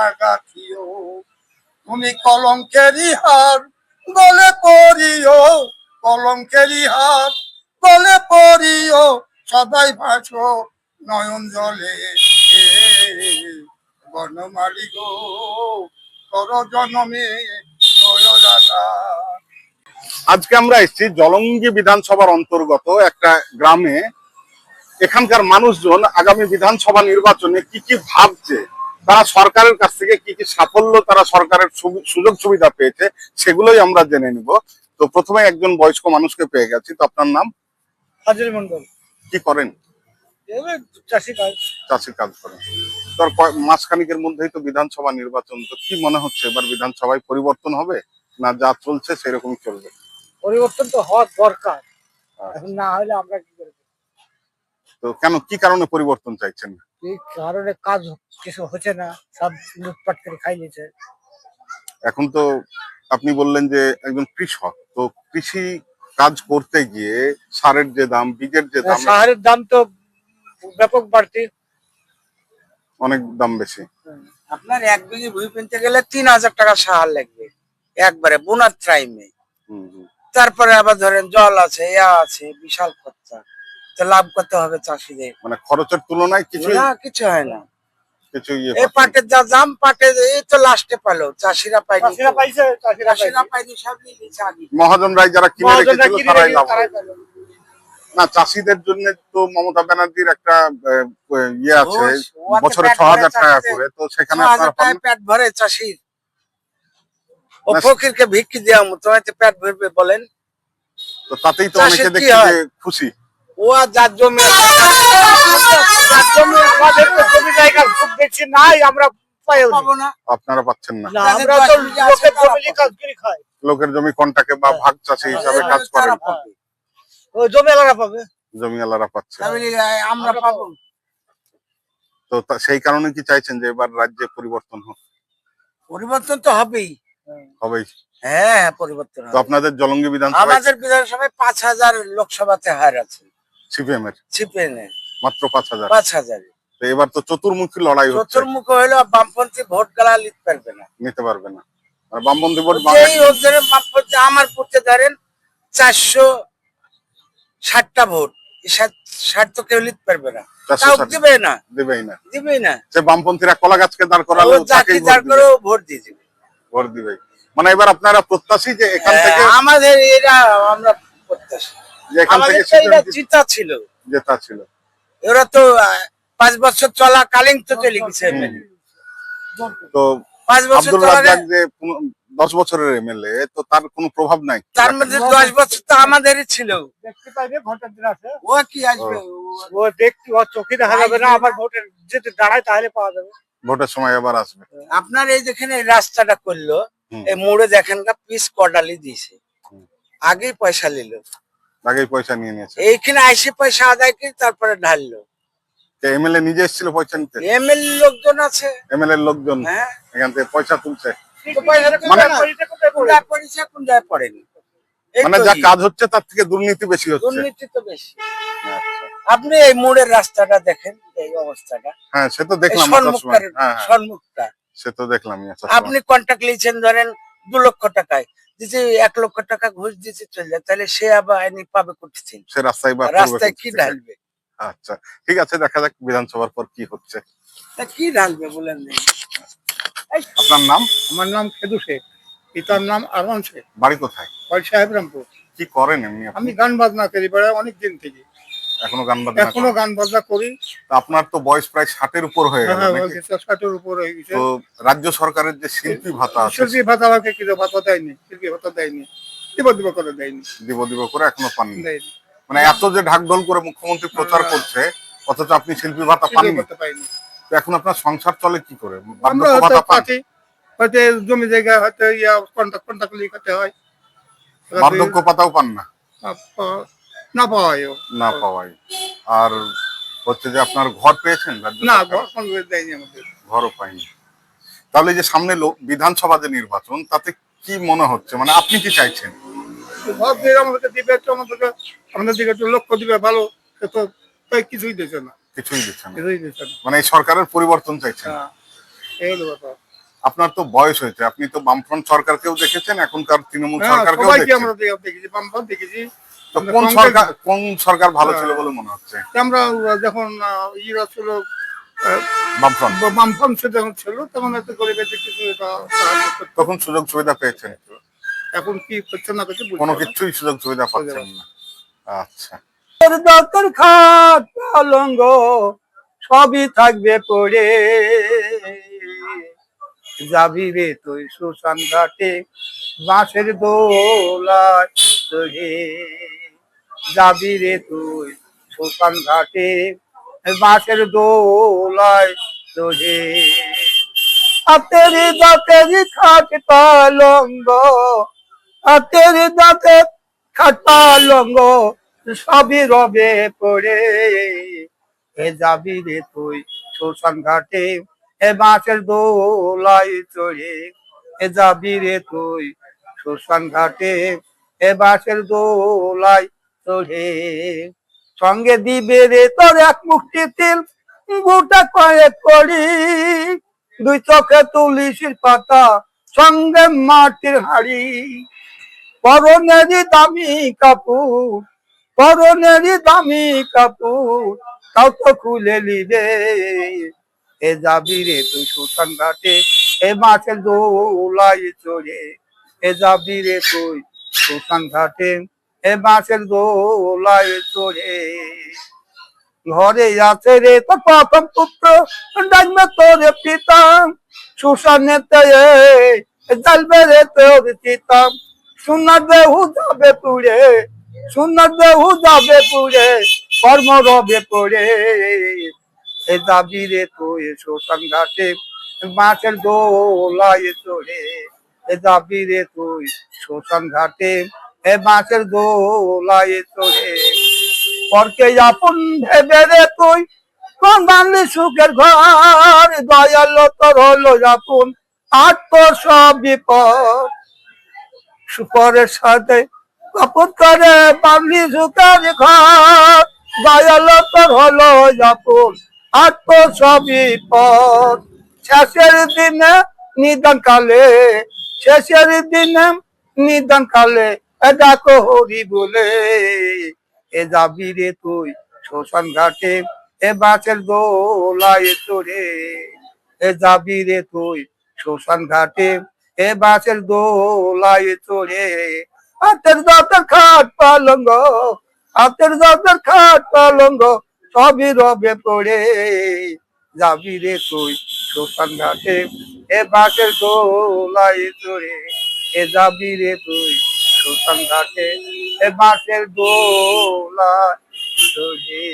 মালা গাথিও তুমি কলঙ্কেরই গলে পড়িও গলে পড়িও, সদাই ভাসো নয়ন জলে। বনমালী গো, কর জনমে আজকে আমরা এসেছি জলঙ্গি বিধানসভার অন্তর্গত একটা গ্রামে। এখানকার মানুষজন আগামী বিধানসভা নির্বাচনে কি কি ভাবছে? তারা সরকারের কাছ থেকে কি কি সাফল্য তারা সরকারের সুযোগ সুবিধা পেয়েছে সেগুলোই আমরা জেনে নিব। তো প্রথমে একজন বয়স্ক মানুষকে পেয়ে গেছি। তো আপনার নাম? হাজির মন্ডল কি করেন? চাষি কাজ। চাষির কাজ করেন। তোর মাসখানিকের মধ্যেই তো বিধানসভা নির্বাচন। তো কি মনে হচ্ছে এবার বিধানসভায় পরিবর্তন হবে? না যা চলছে সেরকমই চলবে? পরিবর্তন তো হওয়ার দরকার। এখন না হলে আমরা কি করব তো কেন কি কারণে পরিবর্তন চাইছেন? এই কারণে কাজ কিছু হচ্ছে না সব লুটপাট করে খাই নিয়েছে। এখন তো আপনি বললেন যে একজন কৃষক তো কৃষি কাজ করতে গিয়ে সারের যে দাম বীজের যে দাম সাহারের দাম তো ব্যাপক বাড়তি। অনেক দাম বেশি। আপনার এক বিঘি ভুঁই কিনতে গেলে তিন হাজার টাকা সাহার লাগবে একবারে বোনার টাইমে। তারপরে আবার ধরেন জল আছে ইয়া আছে বিশাল খরচা। তো লাভ করতে হবে চাষিদের। মানে খরচের তুলনায় কিছু না কিছু হয় না। কিছু ইয়ে এই পাটের যা দাম পাটে এই তো লাস্টে পালো চাষিরা পাইনি চাষিরা পাইছে চাষিরা চাষিরা পাইনি সব নিয়েছে মহাজনরাই যারা কিনে রেখেছিল তারাই লাভ তারাই হবে। পেল। না চাষিদের জন্য তো মমতা ব্যানার্জির একটা ইয়ে আছে বছরে ছ হাজার টাকা করে তো সেখানে পেট ভরে চাষির। ও ফকিরকে ভিক্ষি দেওয়া মতো হয়তো পেট ভরবে বলেন। তো তাতেই তো অনেকে হয়? খুশি। ও যার জমি যার জন্য আমাদের তো জমি জায়গা খুব বেশি নাই আমরা আপনারা পাচ্ছেন না। না, আমরা তো লোকের জমি কাজ করে খাই লোকের জমি কন্টাকে বা ভাগ চাষি হিসাবে কাজ করেন। ওই জমি এলাকা পাবে। জমিওয়ালারা পাচ্ছে। আমরা পাবো। তো সেই কারণে কি চাইছেন যে এবার রাজ্যে পরিবর্তন হোক? পরিবর্তন তো হবেই। হবেই। হ্যাঁ হ্যাঁ পরিবর্তন তো আপনাদের জলঙ্গি বিধানসভায় আমাদের বিধানসভায় পাঁচ হাজার লোকসভাতে হার আছে। সিপিএম এর? সিপিএনে মাত্র পাঁচ হাজার। পাঁচ হাজার। তো এবার তো চতুর্মুখী লড়াই হচ্ছে। চতুর্মুখ বামপন্থী ভোট গালা লিখতে পারবে না। নিতে পারবে না। আর বামপন্থী ভোট বামপন্থী আমার পড়তে ধরেন চারশো ষাটটা ভোট। ষাট তো কেউ লিখতে পারবে না। চারশো তাও দিবে না। দেবেই না। দিবেই না। সে বামপন্থীরা কলা গাছকে দাঁড় করালে ভোট দিবে। ভোট দিয়ে দিবে। মানে এবার আপনারা প্রত্যাশী যে এখান থেকে হ্যাঁ, আমাদের এরা আমরা আমাদের তো এরা জিতা ছিল। জেতা ছিল। এরা তো পাঁচ বছর চলাকালীন তো চলে গেছে তো পাঁচ বছর আব্দুল রাজ্জাক যে দশ বছরের এমএলএ তো তার কোনো প্রভাব নাই। তার মধ্যে দশ বছর তো আমাদেরই ছিল। দেখতে পাইবে ভোটের দিন আছে। ও কি আসবে? ও। দেখতে ও চোখে দেখা যাবে না আবার ভোটের যেতে দাঁড়ায় তাহলে পাওয়া যাবে। ভোটের সময় আবার আসবে। আপনার এই যেখানে এই রাস্তাটা করল এই মোড়ে দেখেন পিস কডালি দিয়েছে আগেই পয়সা নিল। আগেই পয়সা নিয়ে নিয়েছে। এইখানে আইসে পয়সা আদায় করে তারপরে ঢাললো। এমএলএ নিজে এসেছিল পয়সা নিতে? এমএলএ লোকজন আছে। এমএলএ লোকজন হ্যাঁ। এখান থেকে পয়সা তুলছে। মানে- পড়েনি। মানে যা কাজ হচ্ছে তার থেকে দুর্নীতি বেশি হচ্ছে। দুর্নীতি তো বেশি। আচ্ছা। আপনি এই মোড়ের রাস্তাটা দেখেন এই অবস্থাটা। হ্যাঁ সে তো দেখলাম হ্যাঁ হ্যাঁ, সন্মুখটা। সে তো দেখলামই আসার আপনি সময়। কন্ট্যাক্ট নিয়েছেন ধরেন দু লক্ষ টাকায়। যদি এক লক্ষ টাকা ঘুষ দিতে চলে যায়। তাহলে সে আবার আইনি পাবে করতেছেন সে রাস্তায় বা রাস্তায় কি ঢালবে? আচ্ছা ঠিক আছে দেখা যাক বিধানসভার পর কি হচ্ছে। কি ঢালবে বলেন? আপনার নাম? আমার নাম খেদু শেখ পিতার নাম আরমান শেখ। বাড়ি কোথায়? বাড়ি সাহেবরামপুর কি করেন এমনি আপনি? আমি গান বাজনা করি বেড়ায় অনেক দিন থেকে। এখনও গান বাজনা এখনও গান বাজনা করি। তা আপনার তো বয়স প্রায় ষাটের উপর হয়ে গেল ষাটের উপর হয়ে গেছে। তো রাজ্য সরকারের যে শিল্পী ভাতা আছে শিল্পী ভাতা আমাকে কিছু ভাতা দেয়নি শিল্পী ভাতা দেয়নি। দিব দিব করে দেয়নি। দিব দিব করে এখনও পাননি। মানে এত যে ঢাকঢোল করে মুখ্যমন্ত্রী প্রচার হ্যাঁ। করছে অথচ আপনি শিল্পী ভাতা পাননি। তো এখন আপনার সংসার চলে কি করে? বার্ধক্য ভাতা পান। হয়তো জমি জায়গা হয়তো ইয়া কন্টাক্ট কন্টাক্ট লিয়ে খেতে হয়। বার্ধক্য ভাতাও পান না। না পাওয়ায় না পাওয়াই। আর হচ্ছে যে আপনার ঘর পেয়েছেন? না ঘর দেয়নি আমাদের। ঘরও পাইনি। তাহলে যে সামনে লোক বিধানসভা যে নির্বাচন তাতে কি মনে হচ্ছে? মানে আপনি কি চাইছেন? ঘর দিয়ে আমাদেরকে দিবে একটু আমাদেরকে আমাদের দিকে একটু লক্ষ্য দিবে ভালো। তো তাই কিছুই দিচ্ছে না। কিছুই দিচ্ছে না। কিছুই দিচ্ছে না। মানে এই সরকারের পরিবর্তন চাইছেন? হ্যাঁ, এই হলো ব্যাপার। আপনার তো বয়স হয়েছে। আপনি তো বামফ্রন্ট সরকারকেও দেখেছেন এখনকার তৃণমূল হ্যাঁ, সরকারকেও আমরা দেখেছি বামফ্রন্ট দেখেছি। তো কোন সরকার কোন সরকার ভালো ছিল। বলে মনে হচ্ছে? আমরা যখন আহ, ইয়েরা ছিল বামফ্রন্ট। বামফ্রন্ট যখন ছিল তখন এত গরিবের কিছু। তখন সুযোগ সুবিধা পেয়েছেন? এখন কি করছে না বুঝতে কোনো কিছুই সুযোগ সুবিধা পাচ্ছেন না। আচ্ছা। দত্তর খাট পালঙ্গ সবই থাকবে পড়ে। যাবি রে তুই সুশান ঘাটে বাঁশের দোলায় চড়ে। যাবি রে তুই? সুশান ঘাটে বাঁশের দোলায় চড়ে হাতের দাঁতের খাট পালঙ্গ, হাতের দাঁতের খাট পালঙ্গ, সবই রবে পড়ে। এ যাবি রে তুই? শ্মশান ঘাটে এ বাঁশের দোলাই চড়ে। এ যাবি রে তুই? শ্মশান ঘাটে এ বাঁশের দোলাই চড়ে। সঙ্গে দিবে রে তোর এক মুক্তি তিল, গোটা কয়েক করি দুই চোখে তুলিসির পাতা, সঙ্গে মাটির হাড়ি। পরনেরই দামি কাপড়, পরনেরই দামি কাপড়, তাও তো খুলে নিবে। এ যাবি রে তুই সুশান ঘাটে, এ মাছের দোলাই চড়ে। এ যাবি রে তুই সুশান ঘাটে এ মাছের দোলাই চড়ে। ঘরে আছে রে তো প্রথম পুত্র ডাকবে তোর পিতা। সুশানেতে জ্বলবে রে তোর চিতা। সোনার দেহু যাবে পুড়ে, সোনার দেহু যাবে পুড়ে, কর্ম রবে পড়ে। এ যাবি রে তুই শ্মশান ঘাটে মাছের দোলায় চড়ে। এ যাবি রে তুই শ্মশান ঘাটে এ মাছের দোলায় চড়ে পরকে আপন ভেবে রে তুই, কোন বাংলি সুখের ঘর? দয়াল তোর হলো আপন, আর তোর সব বিপদ। সুপরের সাথে কপট করে বাবলি সুখের ঘর, দয়াল তোর হলো আপন, আর তোর সব বিপদ। শেষের দিনে নিদান কালে, শেষের দিনে নিদান কালে ডাকো হরি বলে, এ যাবি রে তুই শ্মশান ঘাটে, এ বাঁচের দোলায় চড়ে এ যাবি রে তুই শ্মশান ঘাটে, এ বাঁচের দোলায় চড়ে হাতের দাঁতের খাট পালঙ্গ, হাতের দাঁতের খাট পালঙ্গ, সবই রবে পড়ে। যাবি রে তুই শ্মশান ঘাটে, এ বাঁচের দোলায় চড়ে এ যাবি রে তুই শ্মশান ঘাটে এ বাঁশের দোলায় চড়ে